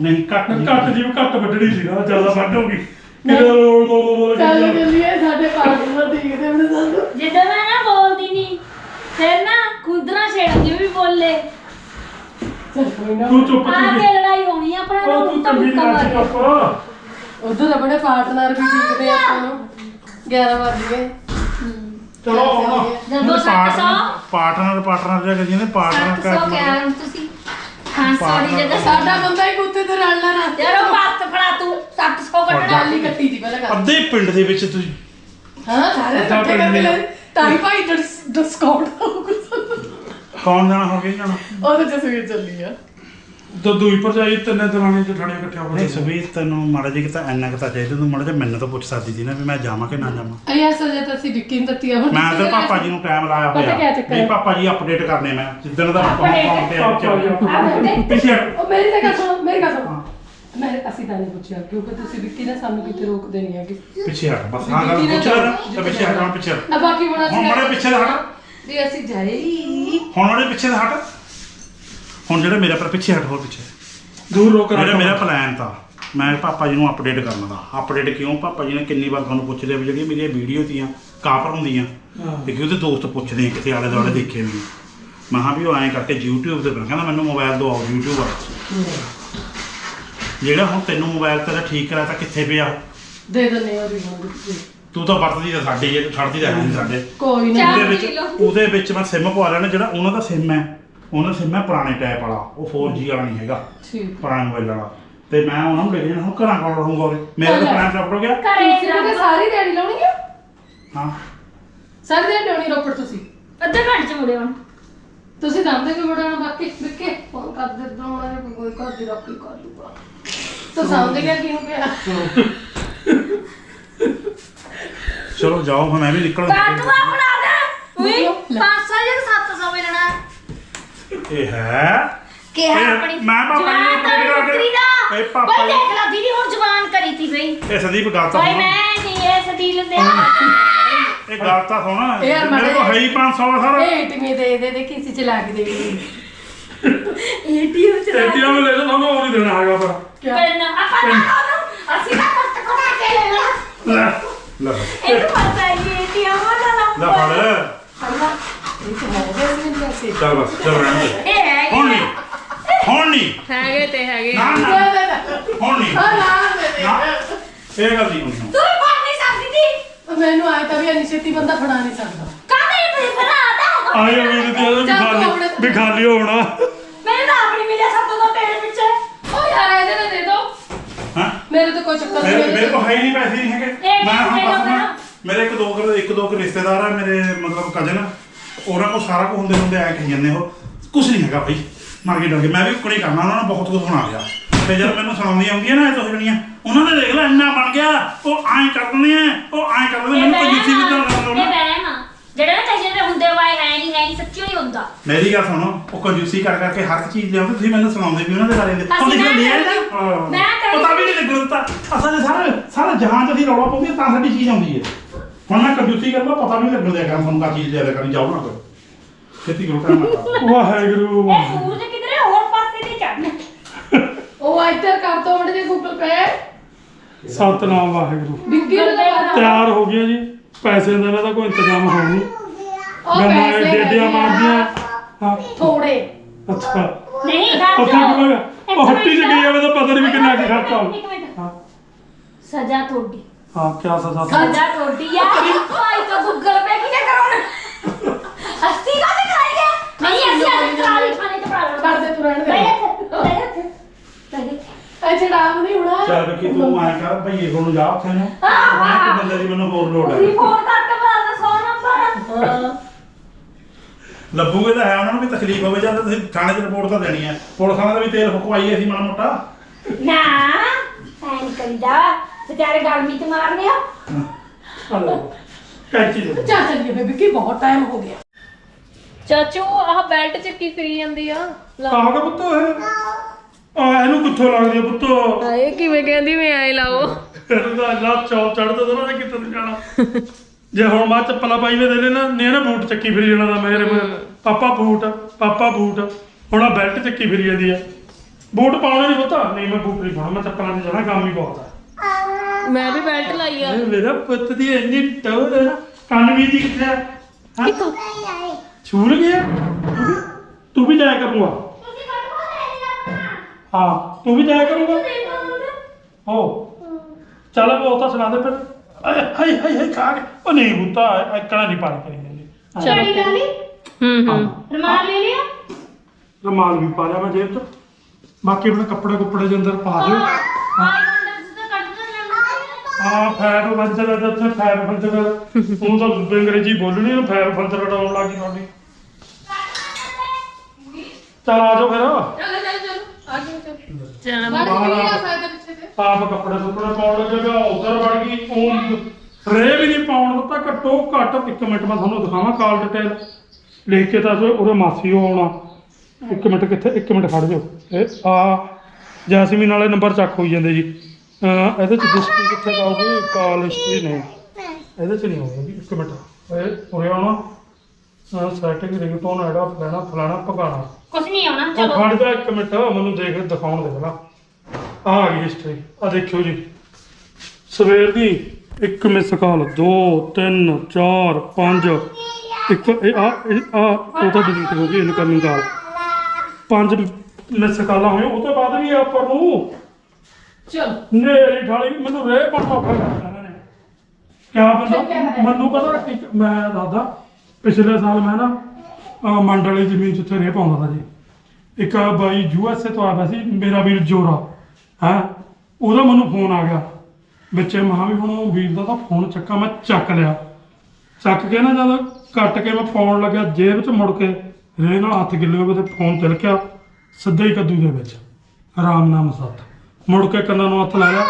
ਨਹੀਂ ਘੱਟ। ਘੱਟ ਜੀਬ ਘੱਟ ਵੱਢਣੀ ਸੀ ਨਾ। ਜ਼ਿਆਦਾ ਵੱਢ ਹੋ ਗਈ। ਕਿਹੜਾ ਰੋਲ ਰੋਲ ਰੋਲ ਚੱਲ ਚੱਲੀਏ ਸਾਡੇ ਪਾਰਟਨਰ ਦੇਖਦੇ ਹੁਣ ਸਾਨੂੰ। ਜਿੱਦਾਂ ਮੈਂ ਨਾ ਬੋਲਦੀ ਨਹੀਂ ਫਿਰ ਨਾ ਖੁੰਦਰਾ ਛੇੜਦੀ ਵੀ ਬੋਲੇ। ਚੱਲ ਕੋਈ ਨਾ। ਤੂੰ ਚੁੱਪ ਆ ਕੇ ਲੜਾਈ ਹੋਣੀ ਆ ਆਪਣਾ ਉਹ ਤੂੰ ਮੁੱਕਾ ਤਰ੍ਹਾਂ ਮਾਰਿਆ ਚੁੱਪ ਉਧਰ ਆਪਣੇ ਪਾਰਟਨਰ ਵੀ ਦੇਖਦੇ ਆਪਾਂ ਨੂੰ। 11 ਵਜ ਗਏ। ਚਲੋ ਹੁਣ ਜਦੋਂ ਸੱਤ ਸੌ ਪਾਰਟਨਰ ਪਾਰਟਨਰ ਜਿਹੜਾ ਕਹਿੰਦੇ ਨੇ ਪਾਰਟਨਰ ਸੱਤ ਸੌ ਕਹਿ ਰਹੇ ਤੁਸੀਂ। 500 ਦੀ ਜਗ੍ਹਾ। ਸਾਡਾ ਬੰਦਾ ਹੀ ਕੁੱਤੇ ਤੇ ਰਲਣਾ ਨਾ ਯਾਰ ਉਹ ਬਾਤ ਫੜਾ ਤੂੰ। 700 ਕੱਢਣਾ ਗੱਲ ਹੀ ਕੱਟੀ ਜੀ ਪਹਿਲਾਂ ਗੱਲ। ਅੱਧੇ ਪਿੰਡ ਦੇ ਵਿੱਚ ਤੁਸੀਂ। ਹਾਂ ਸਾਰੇ ਇਕੱਠੇ ਕਰਕੇ ਨੇ। ਲੈ ਤਾਂ ਹੀ ਭਾਈ ਡਿਸਕਾਊਂਟ। ਕੌਣ ਜਾਣਾ ਹੋ ਗਿਆ ਜਾਣਾ? ਉਹ ਤਾਂ ਜਸਵੀਰ ਚੱਲੀ ਆ। ਤਾਂ ਦੂਈ ਭਰਜਾਈ ਤਿੰਨੇ ਦਰਾਣੀ ਜਠਾਣੀ ਇਕੱਠਿਆਂ ਹੋ ਨਹੀਂ ਸੁਬੀਰ ਤੈਨੂੰ ਮਾੜਾ ਜਿਹਾ ਕਿਤਾ ਇੰਨਾ ਕਿਤਾ ਚਾਹੀਦਾ ਤੂੰ ਮਾੜਾ ਜਿਹਾ ਮੈਨੂੰ ਤਾਂ ਪੁੱਛ ਸਕਦੀ ਸੀ ਨਾ ਵੀ ਮੈਂ ਜਾਵਾਂ ਕਿ ਨਾ ਜਾਵਾਂ। ਅਈਆ ਸਜਾ ਤਾਂ ਅਸੀਂ ਵਿੱਕੀ ਨੂੰ ਦਿੱਤੀ ਆ ਹੁਣ ਮੈਂ ਤੇ ਪਾਪਾ ਜੀ ਨੂੰ ਟਾਈਮ ਲਾਇਆ ਪਤਾ ਕਿਆ ਹੋਇਆ ਚੱਕਰ ਨਹੀਂ ਹੈ? ਪਾਪਾ ਜੀ ਅਪਡੇਟ ਕਰਨੇ ਮੈਂ ਜਿੱਦਣ ਦਾ ਪਾਪਾ Update? ਫੋਨ ਤੇ ਪਾਪਾ ਜੀ ਵਿੱਚ ਪਿੱਛੇ ਹਟ। ਉਹ ਮੇਰੀ ਤਾਂ ਗੱਲ ਸੁਣੋ ਮੇਰੀ ਗੱਲ ਸੁਣੋ। ਮੈਂ ਅਸੀਂ ਤਾਂ ਨਹੀਂ ਪੁੱਛਿਆ ਕਿਉਂਕਿ ਤੁਸੀਂ ਵਿੱਕੀ ਨੇ ਸਾਨੂੰ ਕਿਤੇ ਰੋਕਦੇ ਨਹੀਂ ਹੈਗੇ। ਪਿੱਛੇ ਹਟ ਬਸ ਹਾਂ ਗੱਲ ਪੁੱਛ ਲੈ ਤਾਂ ਪਿੱਛੇ ਹਟ ਹੁਣ ਪਿੱਛੇ ਹਟ। ਆ ਬਾਕੀ ਹੁਣ ਹੁਣ ਅਸੀਂ ਮੜੇ ਪਿੱਛੇ ਦਾ ਹਟ। ਵੀ ਅਸੀਂ ਜਾਈ ਹੁਣ ਮੜੇ ਪਿੱਛੇ ਦਾ ਹਟ। ਹੁਣ ਜਿਹੜਾ ਮੇਰੇ ਪਰ ਪਿੱਛੇ ਹਟ ਹੋਰ ਪਿੱਛੇ। ਦੂਰ ਰੋਕ ਜਿਹੜਾ ਮੇਰਾ ਪਲਾਨ ਤਾਂ ਮੈਂ ਪਾਪਾ ਜੀ ਨੂੰ ਅਪਡੇਟ ਕਰਨ ਦਾ। ਅਪਡੇਟ ਕਿਉਂ? ਪਾਪਾ ਜੀ ਨੇ ਕਿੰਨੀ ਵਾਰ ਤੁਹਾਨੂੰ ਪੁੱਛਦੇ ਆ ਵੀ ਜਿਹੜੀਆਂ ਮੇਰੀਆਂ ਵੀਡੀਓ ਤੀਆਂ ਕਾਪਰ ਹੁੰਦੀਆਂ। ਤੇ ਕਿ ਉਹਦੇ ਦੋਸਤ ਪੁੱਛਦੇ ਆ ਕਿਤੇ ਆਲੇ ਦੁਆਲੇ ਦੇਖੇ ਵੀ ਮੈਂ ਕਿਹਾ ਵੀ ਉਹ ਐਂ ਕਰਕੇ YouTube ਤੇ ਬਣਾ ਕਹਿੰਦਾ ਮੈਨੂੰ ਮੋਬਾਈਲ ਦਿਓ YouTube ਆ ਜਿਹੜਾ ਹੁਣ ਤੈਨੂੰ ਮੋਬਾਈਲ ਤੇਰਾ ਠੀਕ ਕਰਾ ਤਾਂ ਕਿੱਥੇ ਪਿਆ? ਦੇ ਦਿੰਦੇ ਆ ਵੀ ਹੁਣ। ਤੂੰ ਤਾਂ ਵਰਤਦੀ ਤਾਂ ਸਾਡੀ ਜੇ ਤੂੰ ਛੱਡਦੀ ਤਾਂ ਹੈ ਨਹੀਂ ਸਾਡੇ। ਕੋਈ ਨਾ। ਉਹਦੇ ਵਿੱਚ। ਉਹਦੇ ਵਿੱਚ ਮੈਂ ਸਿਮ ਪਵਾ ਲੈਣਾ ਜਿਹੜਾ ਉਹਨਾਂ ਦਾ ਸਿਮ ਹੈ। ਉਹਨਾਂ ਦਾ ਸਿਮ ਹੈ ਪੁਰਾਣੇ ਟਾਈਪ ਵਾਲਾ ਉਹ 4G ਵਾਲਾ ਨਹੀਂ ਹੈਗਾ। ਠੀਕ। ਪੁਰਾਣੇ ਮੋਬਾਈਲ ਵਾਲਾ। ਤੇ ਮੈਂ ਉਹਨਾਂ ਨੂੰ ਲੈ ਕੇ ਜਾਣਾ ਹੁਣ ਘਰਾਂ ਕੋਲ ਰਹੂੰਗਾ ਉਹਦੇ ਮੇਰਾ ਤਾਂ ਪਲਾਨ ਟੱਪ ਹੋ ਗਿਆ। ਘਰੇ ਤੁਸੀਂ ਤਾਂ ਸਾਰੀ ਦਿਹਾੜੀ ਲਾਉਣੀ ਆ? ਹਾਂ। ਸਾਰੀ ਦਿਹਾੜੀ ਲਾਉਣੀ ਰੋਪੜ ਤੁਸੀਂ? ਅੱਧੇ ਘੰਟੇ ਚ ਮੁੜੇ ਹੁਣ ਤੁਸੀਂ ਦੰਦੇ ਕਿ ਮੁੜਾਣਾ ਬਾਕੀ ਵਿੱਕੇ ਫੋਨ ਕਰ ਦੇ ਦੋ ਉਹਨਾਂ ਨੇ ਕੋਈ ਘਰ ਦੀ ਰੱਖੀ ਕਰ ਲੂਗਾ ਤੂੰ ਸਮਝ ਗਿਆ ਕਿਉਂ ਪਿਆ? ਚਲੋ ਜਾਓ ਫਿਰ ਮੈਂ ਵੀ ਨਿਕਲ ਕਾਟੂਆ ਫੜਾ ਦੇ। ਉਈ 500 ਜਾਂ 700 ਮਿਲਣਾ। ਇਹ ਹੈ? ਕਿਹਾ ਇਹ ਆਪਣੀ ਮੈਂ ਪਾਪਾ ਨੂੰ ਜਵਾਨ ਤਾਂ ਕਿਹਾ ਕਿ- ਪੁੱਤਰੀ ਦਾ ਇਹ ਪਾਪਾ ਬਈ ਦੇਖ ਲਾ ਦੀਦੀ ਹੁਣ ਜਵਾਨ ਕਰੀ ਤੀ ਬਈ। ਇਹ ਸੰਦੀਪ ਗੱਲ ਤਾਂ ਭਾਈ ਸੁਣ ਮੈਂ ਨਹੀਂ ਇਹ ਸਦੀਲ ਦੇ ਇਹ ਗੱਲ ਤਾਂ ਸੁਣ ਇਹ ਯਾਰ ਮੇਰੇ ਕੋਲ ਹੈ ਹੀ 500 ਆ ਸਾਰਾ। ਇਹ ਟਿਮੇ ਦੇ ਦੇ ਦੇ ਕਿਸੇ ਚ ਲਾ ਕੇ ਦੇ ਦੇ ਏਟੀਐਮ ਚ ਏਟੀਐਮ ਲੈ ਜਾ ਤੁਹਾਨੂੰ ਉਹ ਨਹੀਂ ਦੇਣਾ ਹੈਗਾ ਪਰ ਕਿਆ? ਪੈਨ ਆਪਾਂ ਨਾ ਉਹਨੂੰ ਅਸੀਂ ਨਾ ਕੱਟ ਕੋਣਾ ਕੇ ਲੈ ਲਾ। ਲੈ। ਲੈ। ਇਹਨੂੰ ਪਤਾ ਹੈ ਏਟੀਐਮ ਵਾਲਾ ਲੈ ਨੰਬਰ ਫੜ ਅੱਲਾ ਇਹ ਤਾਂ ਹੈ। ਦੇ ਸੀ ਪੈਸੇ ਚੱਲ ਬਸ ਚੱਲ ਰਹਿਣ ਦੇ। ਇਹ ਹੈ ਹੁਣ ਨਹੀਂ। ਹੁਣ ਨਹੀਂ। ਹੈਗੇ ਤੇ ਹੈਗੇ। ਨਾ ਨਾ। ਹੁਣ ਨਹੀਂ। ਹਾਂ ਨਾ ਦੇ ਦੇ ਨਾ। ਇਹ ਗੱਲ ਨਹੀਂ ਹੋਣੀ। ਤੂੰ ਫੜ ਨਹੀਂ ਸਕਦੀ ਸੀ। ਮੈਨੂੰ ਆਇਆ ਤਾਂ ਵੀ ਛੇਤੀ ਬੰਦਾ ਫੜਾ ਨਹੀਂ ਸਕਦਾ। ਕਾਹਦੇ ਤੇ ਭਰਾ ਦਾ ਆਏ ਵੀਰ ਦੀ ਵੀ ਤੂੰ ਵੀ ਖਾਲੀ ਹੋਣਾ। ਮੈਨੂੰ ਤਾਂ ਆਪਣੀ ਮਿਲਿਆ ਸਭ ਤੋਂ ਤੇਰੇ ਪਿੱਛੇ। ਮੇਰੇ ਤਾਂ ਕੋਈ ਚੱਕਰ ਮੇਰੇ ਨਹੀਂ। ਮੇਰੇ ਕੋਲ ਹੈ ਹੀ ਨਹੀਂ ਪੈਸੇ ਨਹੀਂ ਹੈਗੇ। ਮੈਂ ਹੁਣ ਮੇਰੇ ਬਸ ਮੈਂ ਨਾ- ਮੇਰੇ ਇੱਕ ਦੋ ਕੁ- ਇੱਕ ਦੋ ਕੁ ਰਿਸ਼ਤੇਦਾਰ ਆ ਮੇਰੇ ਮਤਲਬ ਕਜ਼ਨ ਉਹਨਾਂ ਕੋਲ ਸਾਰਾ ਕੁਝ ਹੁੰਦੇ ਹੁੰਦੇ ਐ ਕਹੀ ਜਾਂਦੇ ਉਹ ਕੁਝ ਨਹੀਂ ਹੈਗਾ ਭਾਈ ਮਰ ਕੇ ਡਰ ਕੇ ਮੈਂ ਵੀ ਕੁੜੀ ਕਰਨਾ ਉਹਨਾਂ ਨੂੰ ਬਹੁਤ ਕੁਝ ਬਣਾ ਲਿਆ ਤੇ ਜਦ ਮੈਨੂੰ ਸੁਣਾਉਂਦੀਆਂ ਆਉਂਦੀਆਂ ਨਾ ਇਹ ਤੋਂ ਜਣੀਆਂ ਉਹਨਾਂ ਨੇ ਦੇਖ ਲੈ ਇੰਨਾ ਬਣ ਗਿਆ। ਉਹ ਐਂ ਕਰ ਦਿੰਦੇ ਆ ਉਹ ਐਂ ਕਰ ਦਿੰਦੇ ਮੈਨੂੰ ਕੋਈ ਜਿੱਥੇ ਵੀ ਤਾਂ ਵਹਿਮ ਲਾਉਣਾ ਇਹ ਵਹਿਮ ਆ ਜਿਹੜਾ ਨਾ ਕਹੇ ਜਾਂਦੇ ਹੁੰਦੇ ਵਾਏ ਹੈ ਨਹੀਂ ਹੈ ਨਹੀਂ ਸੱਚੀ ਹੀ ਹੁੰਦਾ ਮੇਰੀ ਗੱਲ ਸੁਣੋ ਉਹ ਕੰਜੂਸੀ ਕਰ ਕਰਕੇ ਹਰ ਇੱਕ ਚੀਜ਼ ਲਿਆਉਂਦੇ ਤੁਸੀਂ ਮੈਨੂੰ ਸੁਣਾਉਂਦੇ ਵੀ ਉਹਨਾਂ ਦੇ ਬਾਰੇ ਦੇ ਦੇਖ ਮੈਂ ਲਿਆ? ਹਾਂ। ਮੈਂ ਪਤਾ ਵੀ ਨਹੀਂ ਲੱਗਣ ਦਿੱਤਾ ਅਸਲ 'ਚ ਸਾਰਾ ਸਾਰਾ ਜਹਾਨ ਚ ਅਸੀਂ ਰੌਲਾ ਪਾਉਂਦੇ ਹਾਂ, ਤਾਂ ਸਾਡੀ ਚੀਜ਼ ਆਉਂਦੀ ਹੈ। ਹੁਣ ਮੈਂ ਕੰਜੂਸੀ ਕਰਦਾ ਪਤਾ ਵੀ ਨਹੀਂ ਲੱਗਣ ਦਿਆ ਕਰ ਤੁਹਾਨੂੰ ਕਾ ਚੀਜ਼ ਜ਼ਿਆਦਾ ਕਰਨੀ ਜਾਓ ਨਾ ਕਰੋ। ਖੇਤੀ ਕਰੋ ਟਾਈਮ ਨਾ ਕਰੋ ਵਾਹਿਗੁਰੂ। ਇਹ ਸੂਰਜ ਕਿਧਰੇ ਹੋਰ ਪਾਸੇ ਤੇ ਚੜਨਾ ਉਹ ਇੱਧਰ ਕਰ ਦੋ ਮਿੰਟ ਜੇ ਗੂਗਲ ਪੇ ਸਤਨਾਮ ਵਾਹਿਗੁਰੂ। ਵਿੱਕੀ ਨੂੰ ਲਗਾ ਤਿਆਰ ਹੋ ਗਿਆ ਜੀ। ਪੈਸੇ ਦਾ ਇਹਨਾਂ ਦਾ ਕੋਈ ਇੰਤਜ਼ਾਮ ਹੋ ਨਹੀਂ। ਉਹ ਗੱਲਾਂ ਪੈਸੇ ਡੇਡੀਆਂ ਹੈਗੇ ਆ। ਮਾਰਦੀਆਂ ਹਾਂ ਥੋੜੇ ਅੱਛਾ ਨਹੀਂ ਉੱਥੇ ਕਿਵੇਂ ਉਹ ਹੱਟੀ ਚ ਗਈ ਜਾਵੇ ਤਾਂ ਪਤਾ ਨਹੀਂ ਵੀ ਕਿੰਨਾ ਕੁ ਖਰਚਾ ਹੋ ਇੱਕ ਮਿੰਟ ਹਾਂ ਸਜ਼ਾ ਤੁਹਾਡੀ ਹਾਂ ਕੀ ਸਜ਼ਾ ਸੀ? ਸਜ਼ਾ ਤੁਹਾਡੀ ਆ ਭਾਈ ਤਾਂ ਗੂਗਲ ਪੇ ਕਿਨੇ ਕਰਾਉਣਾ ਅਸੀਂ ਕਾ ਤੇ ਕਰਾਈਏ ਨਹੀਂ ਅਸੀਂ ਅੱਜ ਕਾਲੀ ਖਾਣੇ ਤੇ ਪੜਾ ਲੈਣਾ ਕਰ ਦੇ ਤੂੰ ਰਹਿਣ ਦੇ ਬੈਠ ਇੱਥੇ, ਬੈਠ ਇੱਥੇ, ਬੈਠ ਇੱਥੇ। ਇਹ ਚੜਾਵ ਨਹੀਂ ਹੋਣਾ ਚੱਲ ਕਿ ਤੂੰ ਐਂ ਕਰ ਭਈਏ ਕੋਲ ਨੂੰ ਜਾ ਉੱਥੇ ਨੂੰ ਮੈਂ ਇੱਕ ਬੰਦੇ ਦੀ ਮੈਨੂੰ ਹੋਰ ਲੋੜ ਹੈ ਤੁਸੀਂ ਫੋਨ ਕਰਕੇ ਬੁਲਾ ਦੇ 100 ਨੰਬਰ ਲੱਭੂਗੇ ਤਾਂ ਹੈ ਉਹਨਾਂ ਨੂੰ ਵੀ ਤਕਲੀਫ ਹੋਵੇ ਜਾਂ ਤਾਂ ਤੁਸੀਂ ਥਾਣੇ 'ਚ ਰਿਪੋਰਟ ਤਾਂ ਦੇਣੀ ਹੈ। ਪੁਲਿਸ ਵਾਲਿਆਂ ਦਾ ਵੀ ਤੇਲ ਫੁਕਵਾਈਏ ਅਸੀਂ ਮਾੜਾ ਮੋਟਾ। ਨਾ ਐਂ ਕਰੀਦਾ ਵਿਚਾਰੇ ਗਰਮੀ ਚ ਮਾਰਦੇ ਆ। ਕੈਂਚੀ ਦੇ ਚੱਲ ਚੱਲੀਏ ਬੇ ਵਿੱਕੀ ਬਹੁਤ ਟਾਈਮ ਹੋ ਗਿਆ। ਚਾਚੂ ਆਹ ਬੈਲਟ ਚ ਕੀ ਕਰੀ ਜਾਂਦੀ ਆ? ਆਹ ਕਾ ਪੁੱਤ ਇਹ। ਆ ਇਹਨੂੰ ਕਿੱਥੋਂ ਲੱਗਦੀ ਆ ਪੁੱਤ? ਹਾਏ ਕਿਵੇਂ ਕਹਿੰਦੀ ਮੈਂ ਆਏ ਲਾਓ। ਇਹਦਾ ਅੱਲਾ ਚੌਲ ਚੜਦਾ ਤਾਂ ਨਾ ਕਿੱਥੇ ਨੂੰ ਜਾਣਾ। ਜੇ ਹੁਣ ਮੈਂ ਚੱਪਲਾਂ ਪਾਈ ਵੇ ਦੇ ਲੈਣਾ ਨੇ ਨਾ ਬੂਟ ਚੱਕੀ ਫਿਰੀ ਜਾਣਾ ਦਾ ਮੇਰੇ ਮਗਰ, ਪਾਪਾ ਬੂਟ ਪਾਪਾ ਬੂਟ। ਹੁਣ ਆ ਬੈਲਟ ਚੱਕੀ ਫਿਰੀ ਜਾਂਦੀ ਆ। ਬੂਟ ਪਾਉਣਾ ਨਹੀਂ ਪਤਾ ਨਹੀਂ ਮੈਂ ਬੂਟ ਨਹੀਂ ਪਾਉਣਾ ਮੈਂ ਚੱਪਲਾਂ 'ਚ ਜਾਣਾ ਕੰਮ ਹੀ ਬਹੁਤ ਆ। ਮੈਂ ਵੀ ਬੈਲਟ ਲਾਈ ਆ। ਇਹ ਮੇਰਾ ਪੁੱਤ ਦੀ ਇੰਨੀ ਟੌਰ ਹੈ ਨਾ। ਕੰਨ ਵੀ ਦੀ ਕਿੱਥੇ ਆ? ਹਾਂ? ਛੂਰ ਗਿਆ? ਤੂੰ ਵੀ- ਤੂੰ ਵੀ ਜਾਇਆ ਕਰੂੰਗਾ ਹਾਂ ਤੂੰ ਵੀ ਜਾਇਆ ਕਰੂੰਗਾ। ਹੋ। ਚੱਲ ਉਹ ਤਾਂ ਸੁਣਾ ਦੇ ਫਿਰ। ਆਏ ਹਾਏ ਹਾਏ ਹਾਏ ਖਾ ਕੇ। ਉਹ ਨਹੀਂ ਬੁੱਤਾ ਇਕਣਾ ਨਹੀਂ ਪਾਣੀ ਕਰੀ ਜਾਂਦੀ। ਚੜੀ ਲਾ ਲਈ ਹੂੰ ਹੂੰ। ਰਮਾਨ ਲੈ ਲਿਆ? ਰਮਾਲ ਵੀ ਪਾ ਲਿਆ ਮੈਂ ਜੇਬ 'ਚ। ਬਾਕੀ ਆਪਣੇ ਕੱਪੜੇ ਕੁੱਪੜੇ ਦੇ ਅੰਦਰ ਪਾ ਦਿਓ। ਆਈ ਕੱਢ ਹਾਂ। ਫੈਰ ਬੰਦਰ ਦਾ ਉੱਥੇ ਫੈਰ ਬੰਦਰ ਉਹ ਤਾਂ ਅੰਗਰੇਜ਼ੀ ਬੋਲਣੀ ਨਾ ਫੈਰ ਬੰਦਰ ਉਡਾਉਣ ਲੱਗੀ ਤੁਹਾਡੀ। ਚਲ ਆ ਜਾਓ ਫਿਰ। ਚੱਲ ਚੱਲ ਚੱਲ। ਆ ਗਏ ਚੱਲ। ਚਲ। ਬਾਹਰ ਆ ਸਕਦਾ ਆਪ ਕੱਪੜੇ ਸੁੱਕਣੇ ਪਾਉਣ ਲੱਗੇਗਾ ਉਧਰ ਵੜ ਗਈ ਉਹ ਰੇ ਵੀ ਨਹੀਂ ਪਾਉਣ ਦਿੱਤਾ ਘੱਟੋ ਘੱਟ ਇੱਕ ਮਿੰਟ ਮੈਂ ਤੁਹਾਨੂੰ ਦਿਖਾਵਾਂ ਕਾਲ ਡਿਟੇਲ ਲਿਖ ਕੇ ਤਾਂ ਉਹਦੇ ਮਾਸੀ ਉਹ ਆਉਣਾ। ਇੱਕ ਮਿੰਟ ਕਿੱਥੇ ਇੱਕ ਮਿੰਟ ਖੜ ਜਾਓ। ਇਹ ਆ ਜੈਸਮੀਨ ਵਾਲੇ ਨੰਬਰ ਚੱਕ ਹੋਈ ਜਾਂਦੇ ਜੀ। ਇਹਦੇ ਚ ਡਿਸਪਲੇ ਕਿੱਥੇ ਜਾਊਗੀ? ਕਾਲ ਹਿਸਟਰੀ ਨਹੀਂ ਇਹਦੇ ਚ ਨਹੀਂ ਹੋਊਗੀ ਇੱਕ ਮਿੰਟ। ਇਹ ਉਰੇ ਆਉਣਾ। ਸੈਟਿੰਗ ਰਿੰਗਟੋਨ ਐਡਾ ਫਲਾਣਾ ਫਲਾਣਾ ਪਕਾਣਾ ਕੁਛ ਨਹੀਂ ਆਉਣਾ ਚਲੋ। ਖੜ ਜਾ ਇੱਕ ਮਿੰਟ ਮੈਨੂੰ ਦੇਖ ਦਿਖਾਉਣ ਦੇ ਪਹਿਲਾਂ। ਆ ਗਈ ਹਿਸਟਰੀ ਆ ਦੇਖਿਓ ਜੀ। ਸਵੇਰ ਦੀ ਇੱਕ ਮਿਸ ਕਾਲ 2 3 4 5 ਇੱਕ ਇਹ ਆ ਇਹ ਆ ਉਹ ਤਾਂ ਡਿਲੀਟ ਹੋ ਗਈ ਇਨਕਮਿੰਗ ਕਾਲ ਪੰਜ ਮਿਸ ਕਾਲਾਂ ਹੋਈਆਂ ਉਹ ਤੋਂ ਬਾਅਦ ਵੀ ਆਪਾਂ ਨੂੰ। ਚਲ। ਨੇਰੀ ਠਾਲੀ ਮੈਨੂੰ ਰੇ ਬਣ ਔਖਾ ਕਰਤਾ ਇਹਨਾਂ ਨੇ। ਕਿਆ ਬੰਦਾ? ਮੈਨੂੰ ਪਤਾ ਇੱਕ ਮੈਂ ਦਾਦਾ ਪਿਛਲੇ ਸਾਲ ਮੈਂ ਨਾ ਅਹ ਮੰਡਲੀ ਜ਼ਮੀਨ 'ਚ ਉੱਥੇ ਰੇ ਪਾਉਂਦਾ ਤਾ ਜੀ ਇੱਕ ਬਾਈ ਯੂ ਐਸ ਏ ਤੋਂ ਆਇਆ ਸੀ ਮੇਰਾ ਵੀਰ ਜੋਰਾ। ਹੈ? ਉਦੋਂ ਮੈਨੂੰ ਫੋਨ ਆ ਗਿਆ। ਵਿੱਚੇ ਮਹਾ ਵੀ ਹੁਣ ਉਹ ਵੀਰ ਦਾ ਤਾਂ ਫੋਨ ਚੱਕਾ, ਮੈਂ ਚੱਕ ਲਿਆ। ਚੱਕ ਕੇ ਨਾ ਜਦ ਕੱਟ ਕੇ ਮੈਂ ਫੋਨ ਲੱਗਿਆ ਜੇਬ 'ਚ ਮੁੜ ਕੇ, ਰੇ ਨਾਲ ਹੱਥ ਗਿੱਲੇ ਹੋਵੇ ਤੇ ਫੋਨ ਤਿਲਕਿਆ ਸਿੱਧਾ ਹੀ ਕੱਦੂ ਦੇ ਵਿੱਚ। ਆਰਾਮ ਨਾਮ ਸੱਤ। ਮੁੜ ਕੇ ਕੰਨਾਂ ਨੂੰ ਹੱਥ ਲਾ ਲਿਆ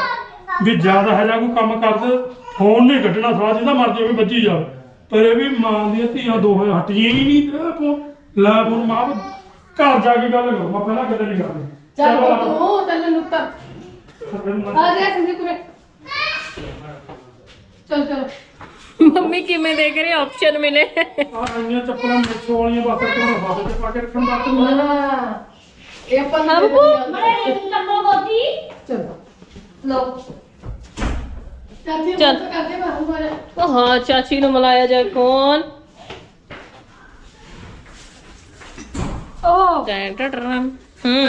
ਵੀ ਜ਼ਿਆਦਾ ਹੈ ਜਾਂ ਕੋਈ ਕੰਮ ਕਰਦੇ ਫੋਨ ਨਹੀਂ ਕੱਢਣਾ ਸਾਲਾ, ਜਿਹਦਾ ਮਰਜ਼ੀ ਹੋਵੇ ਵੱਜੀ ਜਾਵੇ। ਪਰ ਇਹ ਵੀ ਮਾਂ ਦੀਆਂ ਧੀਆਂ ਦੋ ਹੋਏ ਹਟੀਆਂ ਹੀ ਨਹੀਂ ਤੇ ਲੈ ਫੋਨ ਮਾਂ, ਘਰ ਜਾ ਕੇ ਗੱਲ ਕਰੋ, ਮੈਂ ਪਹਿਲਾਂ ਕਦੇ ਨਹੀਂ ਕਰਦੀ ਚੱਲ ਚਲੋ ਤੂੰ ਚੱਲ ਨੁੱਤਾ ਆ ਜਾ ਸੰਜੀ ਕੁਰੇ। ਚਲ ਚਲ। ਮੰਮੀ ਕਿਵੇਂ ਦੇਖ ਰਹੇ ਆਪਸ਼ਨ ਮਿਲੇ। ਆ ਆਈਆਂ ਚੱਪਲਾਂ ਮਿੱਠੋ ਵਾਲੀਆਂ ਬਸ ਕਿਹਨਾਂ ਬਾਬੇ ਤੇ ਪਾ ਕੇ ਰੱਖਣ ਦਾ ਤੂੰ ਹਾਂ। ਇਹ ਆਪਾਂ ਹਾਂ ਬੱਬੂ। ਬੜੇ ਰੇਟ ਚੱਲੋ ਗੋਦੀ ਚਲ। ਲੋ ਚਾਚੀ ਚੱਲ। ਮੁੱਤ ਕਰਦੇ ਬਾਹਰ ਮਾਰੇ ਉਹ ਹਾਂ ਚਾਚੀ ਨੂੰ ਮਿਲਾਇਆ ਜਾਏ ਫੋਨ। ਓ। ਹੂੰ।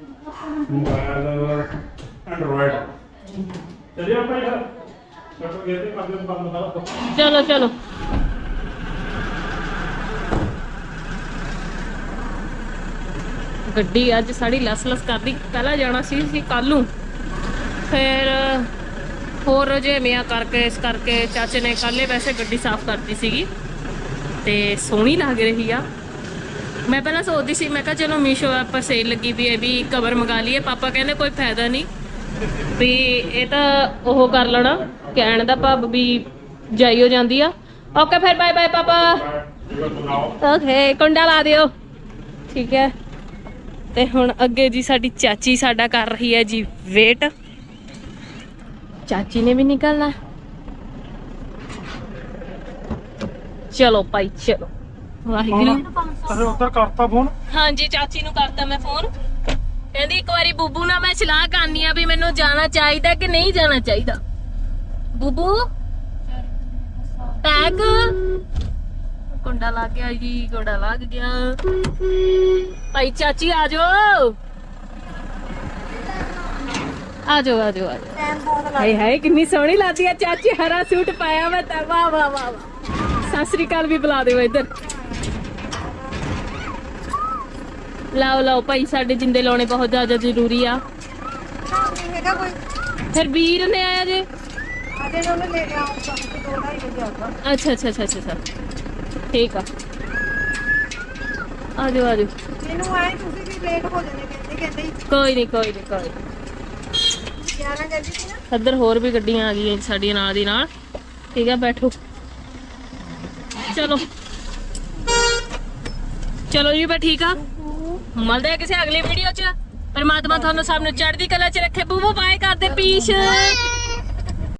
ਮੋਬਾਈਲ ਐਂਡਰੋਇਡ ਚਲਿਏ ਆਪਾਂ ਯਾਰ ਚਲੋ ਗਏ ਤੇ ਕਰਦੇ ਬੰਦ ਕਰ ਚਲੋ ਚਲੋ ਗੱਡੀ ਅੱਜ ਸਾਡੀ ਲਸ ਲਸ ਕਰਦੀ ਪਹਿਲਾਂ ਜਾਣਾ ਸੀ ਸੀ ਕੱਲ ਨੂੰ। ਫਿਰ, ਹੋਰ ਰੁਝੇਵਿਆਂ ਕਰਕੇ, ਇਸ ਕਰਕੇ ਚਾਚੇ ਨੇ ਕੱਲੇ ਵੈਸੇ ਗੱਡੀ ਸਾਫ਼ ਕਰਤੀ ਸੀਗੀ। ਤੇ ਸੋਹਣੀ ਲੱਗ ਰਹੀ ਆ। ਮੈਂ ਪਹਿਲਾਂ ਸੋਚਦੀ ਸੀ, ਮੈਂ ਕਿਹਾ ਚਲੋ ਮੀਸ਼ੋ ਐਪ ਪਰ ਸੇਲ ਲੱਗੀ ਵੀ ਹੈ ਵੀ ਕਵਰ ਮੰਗਾ ਲਈਏ, ਪਾਪਾ ਕਹਿੰਦੇ ਕੋਈ ਫਾਇਦਾ ਨਹੀਂ। ਵੀ ਇਹ ਤਾਂ ਉਹ ਕਰ ਲੈਣਾ, ਕਹਿਣ ਦਾ ਭਾਵ ਵੀ ਜਾਈ ਹੋ ਜਾਂਦੀ ਆ। ਓਕੇ ਫਿਰ ਬਾਏ ਬਾਏ ਪਾਪਾ। ਓਕੇ ਕੁੰਡਾ ਲਾ ਦਿਓ। ਠੀਕ ਹੈ। ਤੇ ਹੁਣ ਅੱਗੇ ਜੀ ਸਾਡੀ ਚਾਚੀ ਸਾਡਾ ਕਰ ਰਹੀ ਹੈ ਜੀ ਵੇਟ ਚਾਚੀ ਨੇ ਵੀ ਨਿਕਲਣਾ। ਚਲੋ ਭਾਈ, ਚਲੋ। ਵਾਹਿਗੁਰੂ। ਅਰੇ ਉੱਧਰ ਕਰਤਾ ਫੋਨ। ਹਾਂਜੀ ਚਾਚੀ ਨੂੰ ਕਰਤਾ ਮੈਂ ਫੋਨ। ਕਹਿੰਦੀ ਇੱਕ ਵਾਰੀ ਬੂਬੂ ਨਾਲ ਮੈਂ ਸਲਾਹ ਕਰਨੀ ਆ ਵੀ ਮੈਨੂੰ ਜਾਣਾ ਚਾਹੀਦਾ ਕਿ ਨਹੀਂ ਜਾਣਾ ਚਾਹੀਦਾ। ਬੂਬੂ ਟੈਗ ਕੁੰਡਾ ਲੱਗ ਗਿਆ ਜੀ ਕੁੰਡਾ ਲੱਗ ਗਿਆ। ਭਾਈ ਚਾਚੀ ਆ ਜਾਓ। ਆ ਜਾਓ ਆ ਜਾਓ ਆ ਜਾਓ। ਹਾਏ ਹਾਏ ਕਿੰਨੀ ਸੋਹਣੀ ਲੱਗਦੀ ਆ। ਚਾਚੀ ਹਰਾ ਸੂਟ ਪਾਇਆ ਵਾ ਤਾਂ। ਵਾਹ ਵਾਹ ਵਾਹ ਵਾਹ। ਸਤਿ ਸ੍ਰੀ ਅਕਾਲ ਵੀ ਬੁਲਾ ਦਿਓ ਇੱਧਰ। ਲਾਓ ਲਾਓ ਭਾਈ, ਸਾਡੇ ਜਿੰਦੇ ਲਾਉਣੇ ਬਹੁਤ ਜ਼ਿਆਦਾ ਜ਼ਰੂਰੀ ਆ। ਹੈਗਾ ਕੋਈ ਫਿਰ ਵੀਰ ਨੇ ਆਇਆ ਜੇ? ਅਜੇ ਉਹਨੇ ਲੈ ਕੇ ਦੋ ਢਾਈ ਵਜੇ ਆਉਂਦਾ ਅੱਛਾ ਅੱਛਾ ਅੱਛਾ ਅੱਛਾ। ਠੀਕ ਆ। ਆ ਜਾਓ ਆ ਜਾਓ। ਮੈਨੂੰ ਆਏ ਤੁਸੀਂ ਵੀ ਲੇਟ ਹੋ ਜਾਣੇ ਕਹਿੰਦੇ ਕਹਿੰਦੇ ਹੀ ਕੋਈ ਨਹੀਂ ਕੋਈ ਨਹੀਂ, ਕੋਈ ਨੀ। 11 ਕਹਿੰਦੀ ਸੀ ਨਾ ਇੱਧਰ ਹੋਰ ਵੀ ਗੱਡੀਆਂ ਆ ਗਈਆਂ ਸਾਡੀਆਂ ਨਾਲ ਦੀ ਨਾਲ। ਠੀਕ ਆ, ਬੈਠੋ। ਚਲੋ। ਚਲੋ ਜੀ ਬਈ ਠੀਕ ਆ? ਮਿਲਦੇ ਆ ਕਿਸੇ ਅਗਲੀ ਵੀਡੀਓ 'ਚ। ਪਰਮਾਤਮਾ ਤੁਹਾਨੂੰ ਸਭ ਨੂੰ ਚੜ੍ਹਦੀ ਕਲਾ 'ਚ ਰੱਖੇ। ਬੂਬੂ ਬਾਏ ਕਰਦੇ ਪੀਸ਼